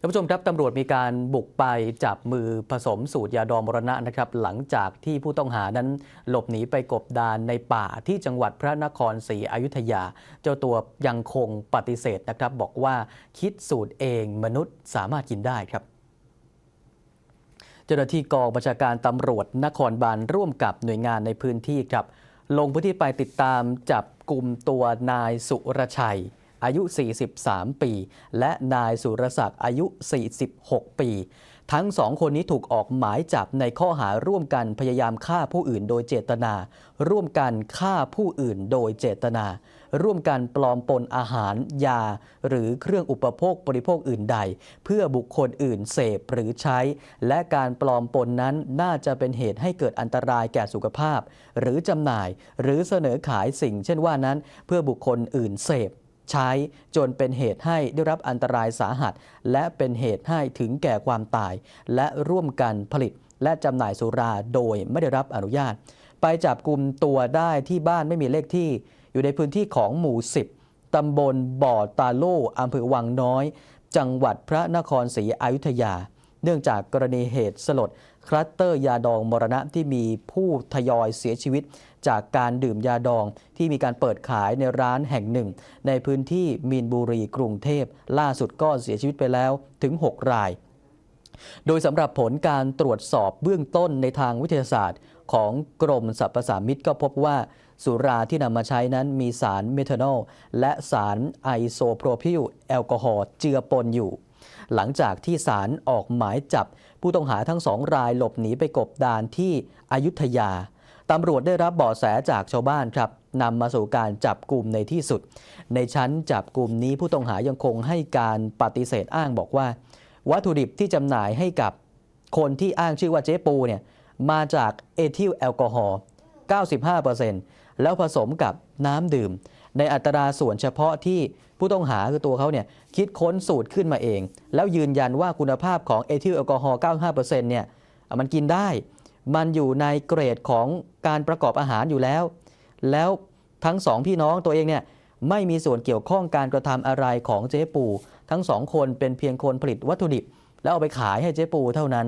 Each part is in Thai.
ท่านผู้ชมครับตำรวจมีการบุกไปจับมือผสมสูตรยาดองมรณะนะครับหลังจากที่ผู้ต้องหานั้นหลบหนีไปกบดานในป่าที่จังหวัดพระนครศรีอยุธยา เจ้าตัวยังคงปฏิเสธนะครับ บอกว่าคิดสูตรเองมนุษย์สามารถกินได้ครับเจ้าหน้าที่กองบัญชาการตำรวจนครบาลร่วมกับหน่วยงานในพื้นที่ครับ ลงพื้นที่ไปติดตามจับกลุ่มตัวนายสุรชัย อายุ 43 ปี และนายสุรศักดิ์อายุ 46 ปี ทั้งสองคนนี้ถูกออกหมายจับในข้อหาร่วมกันพยายามฆ่าผู้อื่นโดยเจตนา ร่วมกันฆ่าผู้อื่นโดยเจตนา ร่วมกันปลอมปนอาหาร ยา หรือเครื่องอุปโภคบริโภคอื่นใด เพื่อบุคคลอื่นเสพหรือใช้ และการปลอมปนนั้นน่าจะเป็นเหตุให้เกิดอันตรายแก่สุขภาพ หรือจำหน่าย หรือเสนอขายสิ่ง เช่นว่านั้น เพื่อบุคคลอื่นเสพ ใช้จนเป็นเหตุให้ได้รับอันตรายสาหัส และเป็นเหตุให้ถึงแก่ความตาย และร่วมกันผลิต และจำหน่ายสุราโดยไม่ได้รับอนุญาต ไปจับกลุ่มตัวได้ที่บ้านไม่มีเลขที่ อยู่ในพื้นที่ของหมู่ 10 ตำบลบ่อตาโล่อำเภอวังน้อย จังหวัดพระนครศรีอยุธยา เนื่องจากกรณีเหตุสลดคลัสเตอร์ยาดองมรณะที่มีผู้ทยอยเสียชีวิต จากการดื่มยาดองที่มีการเปิดขายในร้านแห่งหนึ่ง ในพื้นที่มีนบุรีกรุงเทพ ล่าสุดก็เสียชีวิตไปแล้วถึง 6 ราย โดยสำหรับผลการตรวจสอบเบื้องต้นในทางวิทยาศาสตร์ ของกรมสรรพสามิตก็พบว่าสุราที่นำมาใช้นั้นมีสารเมทานอลและสารไอโซโพรพิลแอลกอฮอล์เจือปนอยู่ หลังจากที่ศาลออกหมายจับ ผู้ต้องหาทั้งสองรายหลบหนีไปกบดานที่อยุธยาตำรวจได้รับเบาะแสจากชาวบ้านครับนำมาสู่การจับกลุ่มในที่สุด ในชั้นจับกลุ่มนี้ผู้ต้องหายังคงให้การปฏิเสธอ้างบอกว่า วัตถุดิบที่จำหน่ายให้กับคนที่อ้างชื่อว่าเจ๊ปูเนี่ยมาจากเอทิลแอลกอฮอล์ 95%แล้วผสมกับน้ำดื่ม ในอัตราส่วนเฉพาะที่ผู้ต้องหาคือตัวเขาเนี่ยคิดค้นสูตรขึ้นมาเอง แล้วยืนยันว่าคุณภาพของเอทิลแอลกอฮอล์ 95%เนี่ยมันกินได้ มันอยู่ในเกรดของการประกอบอาหารอยู่แล้ว แล้วทั้งสองพี่น้องตัวเองเนี่ยไม่มีส่วนเกี่ยวข้องการกระทำอะไรของเจ๊ปู ทั้งสองคนเป็นเพียงคนผลิตวัตถุดิบ แล้วเอาไปขายให้เจ๊ปูเท่านั้น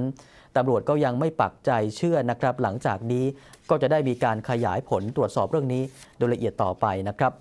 ตำรวจก็ยังไม่ปักใจเชื่อนะครับ หลังจากนี้ก็จะได้มีการขยายผลตรวจสอบเรื่องนี้โดยละเอียดต่อไปนะครับ